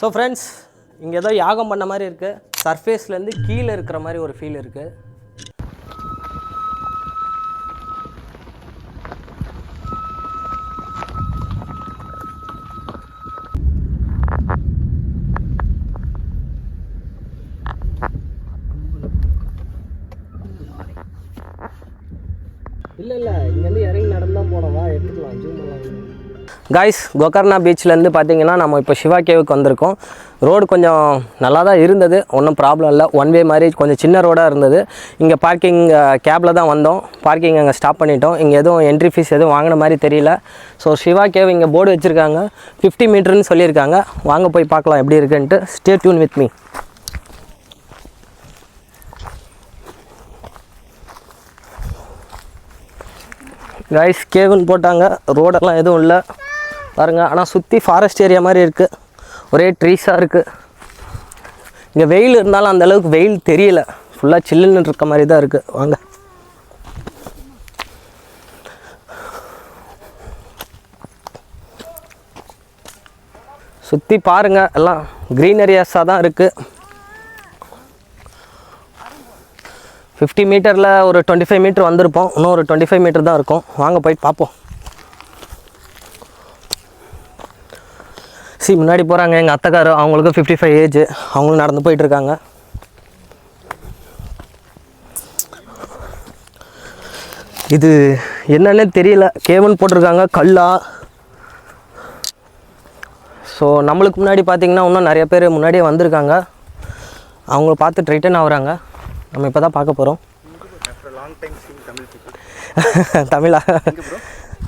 So friends இங்கே ஏதோ யாகம் பண்ண மாதிரி இருக்குது சர்ஃபேஸ்லேருந்து கீழே இருக்கிற மாதிரி ஒரு ஃபீல் இருக்குது இல்லை இல்லை. இங்கேருந்து இறங்கி நடந்தால் போனவா எடுத்துக்கலாம். ஜூம் பண்ணலாம். காய்ஸ் கோகர்ணா பீச்லேருந்து பார்த்தீங்கன்னா நம்ம இப்போ சிவா கேவுக்கு வந்திருக்கோம். ரோடு கொஞ்சம் நல்லா தான் இருந்தது. ஒன்றும் ப்ராப்ளம் இல்லை. ஒன் வே மாதிரி கொஞ்சம் சின்ன ரோடாக இருந்தது. இங்கே பார்க்கிங் கேபில் தான் வந்தோம். பார்க்கிங் அங்கே ஸ்டாப் பண்ணிட்டோம். இங்கே எதுவும் என்ட்ரி ஃபீஸ் எதுவும் வாங்கின மாதிரி தெரியல. ஸோ சிவா கேவ் இங்கே போர்டு வச்சுருக்காங்க. ஃபிஃப்டி மீட்டர்னு சொல்லியிருக்காங்க. வாங்க போய் பார்க்கலாம் எப்படி இருக்குன்ட்டு. Stay tune with me guys கேவுன்னு போட்டாங்க. ரோடெல்லாம் எதுவும் இல்லை. பாருங்கள் ஆனால் சுற்றி ஃபாரஸ்ட் ஏரியா மாதிரி இருக்குது ஒரே ட்ரீஸாக இருக்குது இங்கே வெயில் இருந்தாலும் அந்த அளவுக்கு வெயில் தெரியல. ஃபுல்லாக சில்லுன்னு இருக்க மாதிரி தான் இருக்குது வாங்க. சுற்றி பாருங்கள் எல்லாம் க்ரீன் ஏரியாஸாக தான் இருக்குது ஃபிஃப்டி மீட்டரில் ஒரு டுவெண்ட்டி ஃபைவ் மீட்டர் வந்திருப்போம். இன்னும் ஒரு டுவெண்ட்டி ஃபைவ் மீட்டர் தான் இருக்கும். வாங்க போயிட்டு பார்ப்போம். சி முன்னாடி போகிறாங்க எங்கள் அத்தைக்காரு அவங்களுக்கு ஃபிஃப்டி ஃபைவ் ஏஜ் அவங்களும் நடந்து போயிட்டுருக்காங்க. இது என்னன்னே தெரியல. கேவன் போட்டிருக்காங்க. கல்லா. ஸோ நம்மளுக்கு முன்னாடி பார்த்தீங்கன்னா இன்னும் நிறைய பேர் முன்னாடியே வந்திருக்காங்க. அவங்கள பார்த்துட்டு ரிட்டர்ன் ஆகுறாங்க. நம்ம இப்போ தான் பார்க்க போகிறோம். தமிழா?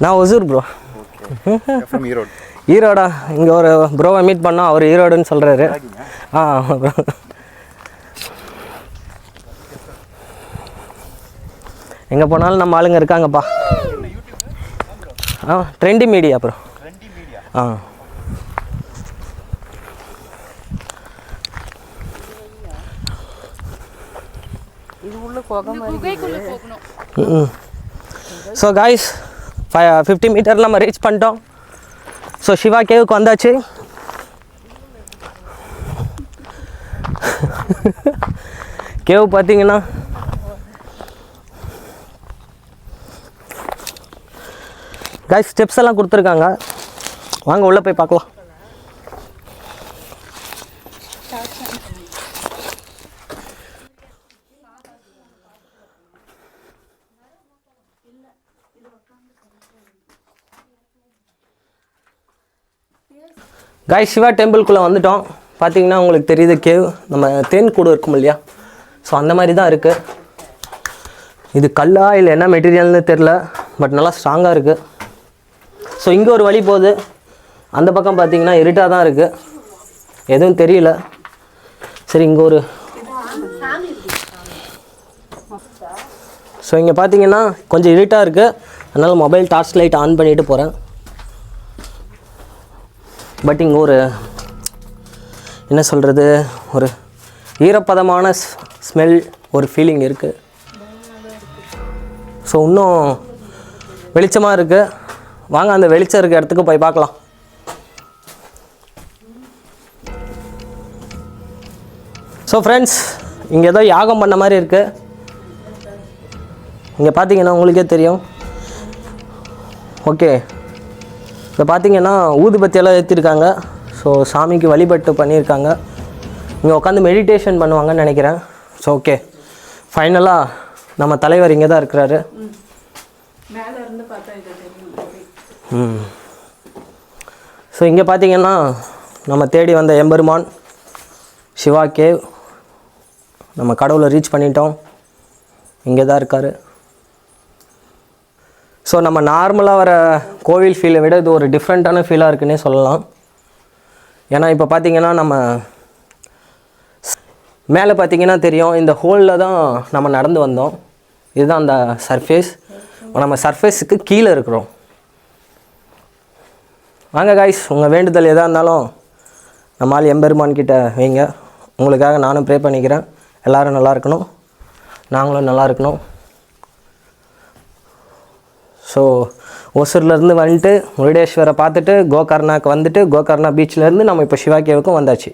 நான் ஒசூர் ப்ரோ Erode. ஈரோடா. இங்கே ஒரு ப்ரோவை மீட் பண்ணோம். அவர் ஈரோடுன்னு சொல்கிறாரு ஆ ப்ரோ எங்கே போனாலும் நம்ம ஆளுங்க இருக்காங்கப்பா. ஆ trendy media bro ah. Hmm so guys five fifty metre நம்ம ரீச் பண்ணிட்டோம். ஸோ சிவா கேவுக்கு வந்தாச்சு. கேவ் பார்த்தீங்கன்னா காய்ஸ் ஸ்டெப்ஸ் எல்லாம் கொடுத்துருக்காங்க. வாங்க உள்ளே போய் பார்க்கலாம். காய் சிவா டெம்பிள்குள்ளே வந்துட்டோம். பார்த்தீங்கன்னா உங்களுக்கு தெரியுது கேவ். நம்ம தேன் கூடு இருக்கும் இல்லையா? ஸோ அந்த மாதிரி தான் இருக்குது இது கல்லா இல்லை என்ன மெட்டீரியல்னு தெரில பட் நல்லா ஸ்ட்ராங்காக இருக்குது ஸோ இங்கே ஒரு வழி போகுது. அந்த பக்கம் பார்த்தீங்கன்னா இருட்டாக தான் இருக்குது எதுவும் தெரியல. சரி இங்கே ஒரு ஸோ இங்கே பார்த்தீங்கன்னா கொஞ்சம் இருட்டாக இருக்குது அதனால் மொபைல் டார்ச் லைட் ஆன் பண்ணிட்டு போகிறேன் பட் இங்கே ஒரு என்ன சொல்கிறது ஒரு ஈரப்பதமான ஸ்மெல் ஒரு ஃபீலிங் இருக்குது ஸோ இன்னும் வெளிச்சமாக இருக்குது வாங்க அந்த வெளிச்சம் இருக்க இடத்துக்கு போய் பார்க்கலாம். ஸோ ஃப்ரெண்ட்ஸ் இங்கே ஏதோ யாகம் பண்ண மாதிரி இருக்குது இங்கே பார்த்தீங்கன்னா உங்களுக்கே தெரியும். ஓகே இப்போ பார்த்தீங்கன்னா ஊதுபத்தியெல்லாம் ஏற்றிருக்காங்க ஸோ சாமிக்கு வழிபட்டு பண்ணியிருக்காங்க. இங்கே உட்காந்து மெடிடேஷன் பண்ணுவாங்கன்னு நினைக்கிறேன். ஸோ ஓகே ஃபைனலாக நம்ம தலைவர் இங்கே தான் இருக்கிறாரு. ம். ஸோ இங்கே பார்த்தீங்கன்னா நம்ம தேடி வந்த எம்பெருமான் சிவா கேவ் நம்ம கடவுளை ரீச் பண்ணிட்டோம். இங்கே தான் இருக்கார். ஸோ நம்ம நார்மலாக வர கோவில் ஃபீலை விட இது ஒரு டிஃப்ரெண்ட்டான ஃபீலாக இருக்குன்னே சொல்லலாம். ஏன்னா இப்போ பார்த்தீங்கன்னா நம்ம மேலே பார்த்தீங்கன்னா தெரியும் இந்த ஹோலில் தான் நம்ம நடந்து வந்தோம். இதுதான் அந்த சர்ஃபேஸ் நம்ம சர்ஃபேஸுக்கு கீழே இருக்கிறோம். வாங்க காய்ஸ் உங்கள் வேண்டுதல் எதாக இருந்தாலும் நம்ம ஆள் எம்பெருமான் கிட்ட வைங்க. உங்களுக்காக நானும் ப்ரே பண்ணிக்கிறேன். எல்லோரும் நல்லா இருக்கணும். நாங்களும் நல்லா இருக்கணும். ஸோ ஒசூர்லேருந்து வந்துட்டு முருடேஸ்வரை பார்த்துட்டு கோகர்ணாக்கு வந்துட்டு கோகர்ணா பீச்லேருந்து நம்ம இப்போ சிவாகேவுக்கு வந்தாச்சு.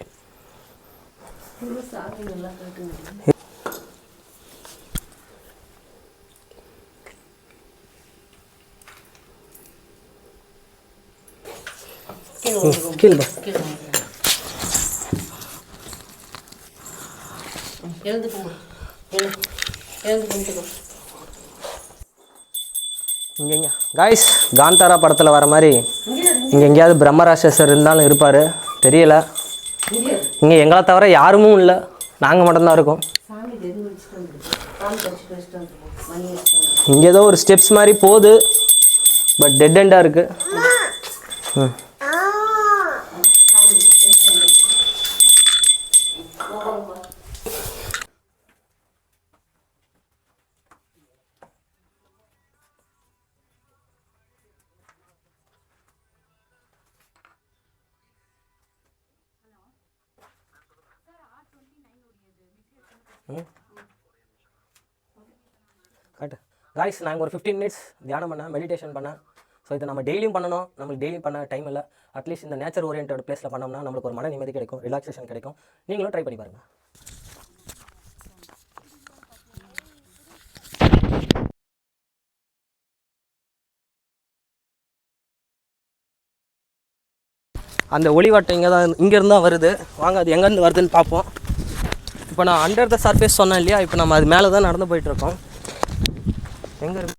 கீழே எழுந்து எழுந்து எழுந்து இங்கேங்க. காய்ஸ் காந்தாரா படத்தில் வர மாதிரி இங்கே எங்கேயாவது பிரம்மராட்சசர் இருந்தாலும் இருப்பார். தெரியல. இங்கே எங்களை தவிர யாருமும் இல்லை. நாங்கள் மட்டும்தான் இருக்கோம். இங்கே ஏதோ ஒரு ஸ்டெப்ஸ் மாதிரி போகுது. பட் டெட் எண்டாக இருக்குது ம். கரெக்ட் காய்ஸ் நாங்கள் ஒரு ஃபிஃப்டீன் மினிட்ஸ் தியானம் பண்ணேன் மெடிடேஷன் பண்ணேன் ஸோ இதை நம்ம டெய்லியும் பண்ணணும். நம்மளுக்கு டெய்லியும் பண்ண டைம் இல்லை. அட்லீஸ்ட் இந்த நேச்சர் ஓரியன்ட் பிளேஸில் பண்ணோம்னா நம்மளுக்கு ஒரு மன நிம்மதி கிடைக்கும் ரிலாக்ஸேஷன் கிடைக்கும். நீங்களும் ட்ரை பண்ணி பாருங்கள் அந்த ஒளிவாட்டை இங்கே தான் இங்கேருந்து தான் வருது. வாங்க அது எங்கேருந்து வருதுன்னு பார்ப்போம். இப்போ நான் அண்டர் த சர்ஃபேஸ் சொன்னேன் இல்லையா? இப்போ நம்ம அது மேலே தான் நடந்து போயிட்டுருக்கோம் எங்கே இருக்கு?